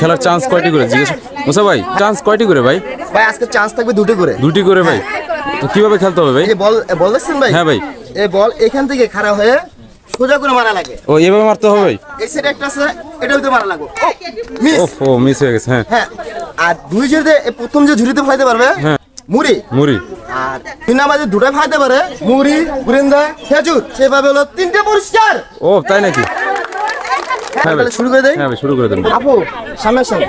খেলার চান্স কয়টি করে? জিজ্ঞেস মুসা ভাই চান্স কয়টি করে ভাই? ভাই আজকে চান্স থাকবে দুটি করে। দুটি করে ভাই। তো কীভাবে খেলতে হবে ভাই? বল বল দেখছেন ভাই? হ্যাঁ ভাই। এই বল এখান থেকে খারাপ হয়ে সোজা করে মারা লাগে। ও এভাবে মারতে হবে ভাই? এই সাইডে একটা আছে এটা ভিতরে মারা লাগবে। মিস ও মিস হয়ে গেছে হ্যাঁ। হ্যাঁ আর দুই ঝুড়িতে প্রথম যে ঝুড়িতে ফাইতে পারবে হ্যাঁ। মুড়ি। মুড়ি। আর তিন নাম্বার দুটাই ফাইতে পারে মুড়ি গুরিন্দা খেজুর। সেভাবে হলো তিনটে পুরস্কার ও তাই নাকি? হ্যাঁ তাহলে শুরু করে দেই? হ্যাঁ শুরু করে দেন। আপু সামনে সামনে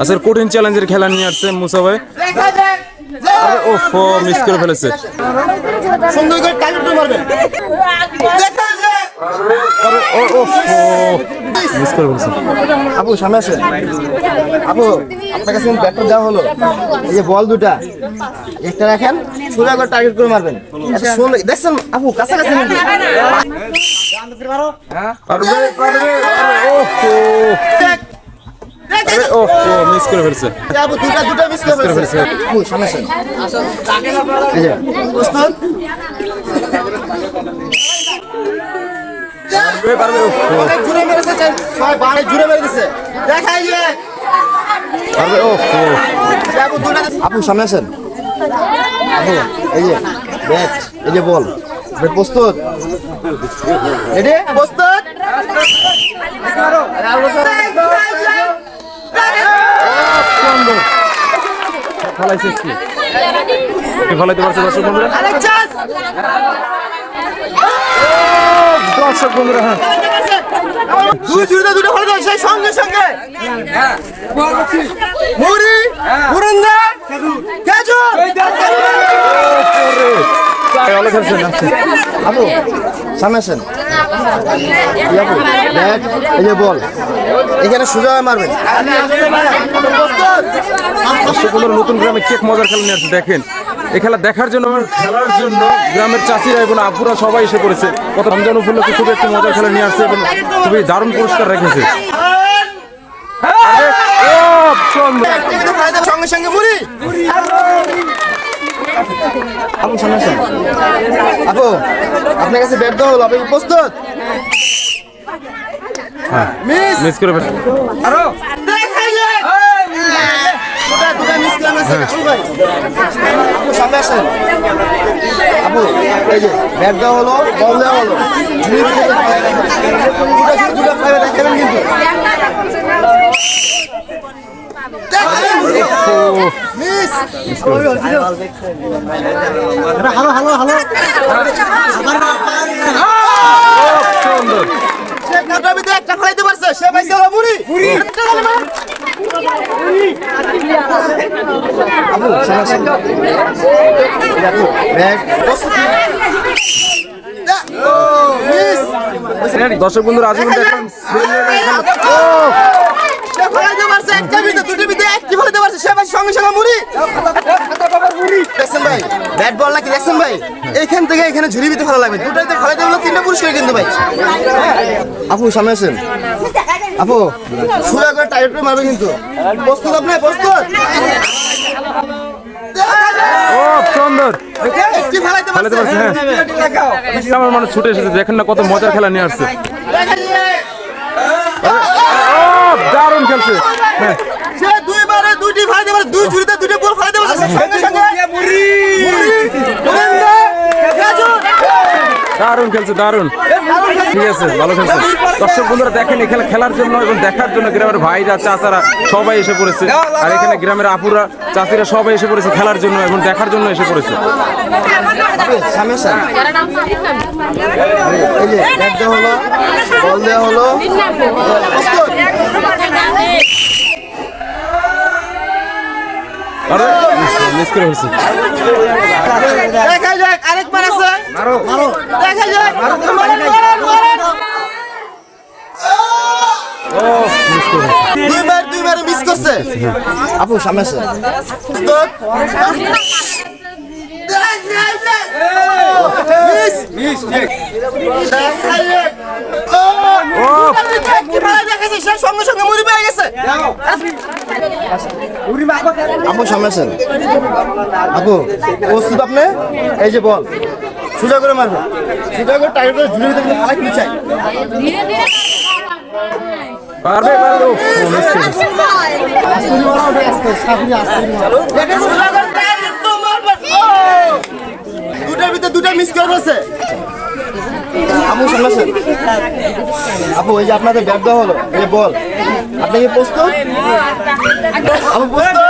আচ্ছা কঠিন চ্যালেঞ্জের খেলা নিয়ে আসছে মুসা ভাই। আরে ও মিস করে ফেলেছে। সুন্দর করে মারবেন। ওফ মিস করে ফেলেছে। আপু সামনে আসেন। আপু আপনার কাছে ব্যাটটা দেওয়া হলো। এই যে বল দুটা। একটা রাখেন। সোজা করে টার্গেট করে মারবেন। এত দেখছেন আপু কাছাকাছি ও মিস করে ফেলেছে। এই আপু দুটা দুটা মিস করে ফেলছে। আপু পারবে পারবে অনেক জুড়ে মেরেছে ছয় বারে জুড়ে মেরে দিছে দেখাই যে। পারবে ও এই আপু সামনে আসেন। আপু এই যে ব্যাট এই যে বল। আপনি প্রস্তুত? রেডি? প্রস্তুত? ফলাইছে কি কি ফলাইতে পারছে দর্শক বন্ধুরা? দর্শক বন্ধুরা হ্যাঁ। দুই দুটো সঙ্গে সঙ্গে। মুড়ি সামনে এই যে বল। এখানে সোজা মারবেন। নতুন গ্রামে চেক মজার খেলা নিয়ে দেখেন। এই খেলা দেখার জন্য আমার খেলার জন্য গ্রামের চাষিরা এবং আপুরা সবাই এসে পড়েছে। কত রমজান উপলক্ষে খুবই একটি মজার খেলা নিয়ে আসছে এবং খুবই দারুণ পুরস্কার রেখেছে। সঙ্গে সঙ্গে মুড়ি আপু সামনে আসেন আপু আপনার কাছে ব্যাট দেওয়া হলো আপনি প্রস্তুত মিস মিস করে আছে আপু এই যে ব্যাট দেওয়া হলো বল দেওয়া হলো দুটা দেখাবেন কিন্তু দর্শক বন্ধুরা আজ কিন্তু ফেলাইতে পারছে একটা ভিতরে দুটো ভিতরে একটি ফেলাইতে পারছে সে পাইছে সঙ্গে সঙ্গে মুড়ি। দেখছেন ভাই ব্যাট বল নাকি দেখছেন ভাই? এইখান থেকে এখানে ঝুড়ি ভিতরে ফেলা লাগবে। দুটাইতে ফেলাইতে হলো তিনটা পুরস্কার কিন্তু ভাই। আপু সামনে আসেন। আপু সুরা করে টাইট করে মারবে কিন্তু। প্রস্তুত আপনি? প্রস্তুত? ও সুন্দর পারছে পারছে হ্যাঁ। আমার মানুষ ছুটে এসেছে দেখেন না কত মজার খেলা নিয়ে আসছে। দারুণ খেলছে হ্যাঁ। সে দুইবারে দুইটি পারে দুই ঝুড়িতে দুইটি বল সঙ্গে সঙ্গে মুড়ি। দারুণ খেলছে দারুণ। ঠিক আছে ভালো খেলছে। দর্শক বন্ধুরা দেখেন এখানে খেলার জন্য এবং দেখার জন্য গ্রামের ভাইরা চাচারা সবাই এসে পড়েছে। আর এখানে গ্রামের আপুরা চাষিরা সবাই এসে পড়েছে খেলার জন্য এবং দেখার জন্য এসে পড়েছে। হলো বল দেওয়া হলো। আরে মিস করে ফেলছে। দেখা যাক আরেকবার আছে। মারো মারো। দেখা যাক মারেন, মারেন, মারেন। ও মিস করে দুইবার দুইবার মিস করছে। আপু সামনে আসে। মিস মিস ও সে সঙ্গে সঙ্গে মুড়ি পেয়ে গেছে। আপু সামনে আসেন। আপু প্রস্তুত আপনি? এই যে বল সোজা করে মারবে। সোজা করে টাইট করে ঝুড়ির ভিতরে ফালাই কিন্তু চাই ধীরে ধীরে পারবে পারবে দুটার ভিতরে দুটা মিস করে আপু সামলাছেন আপু এই যে আপনাদের ব্যাট দেওয়া হলো এই বল। আপনি কি প্রস্তুত? আপু প্রস্তুত।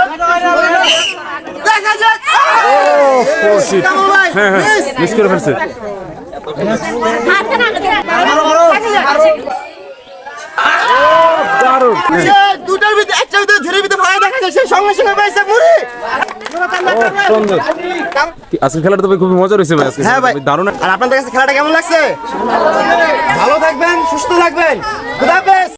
মিস করে ফেলছে দুটার ভিতরে একটা ভিতরে ধীরে ভিতরে ফালাই দেখা যায় সে সঙ্গে সঙ্গে পাইছে মুড়ি। সুন্দর। আজকে খেলাটা তবে খুবই মজা হয়েছে ভাই আজকে হ্যাঁ ভাই। দারুণ। আর আপনাদের কাছে খেলাটা কেমন লাগছে? ভালো থাকবেন সুস্থ থাকবেন। খুদা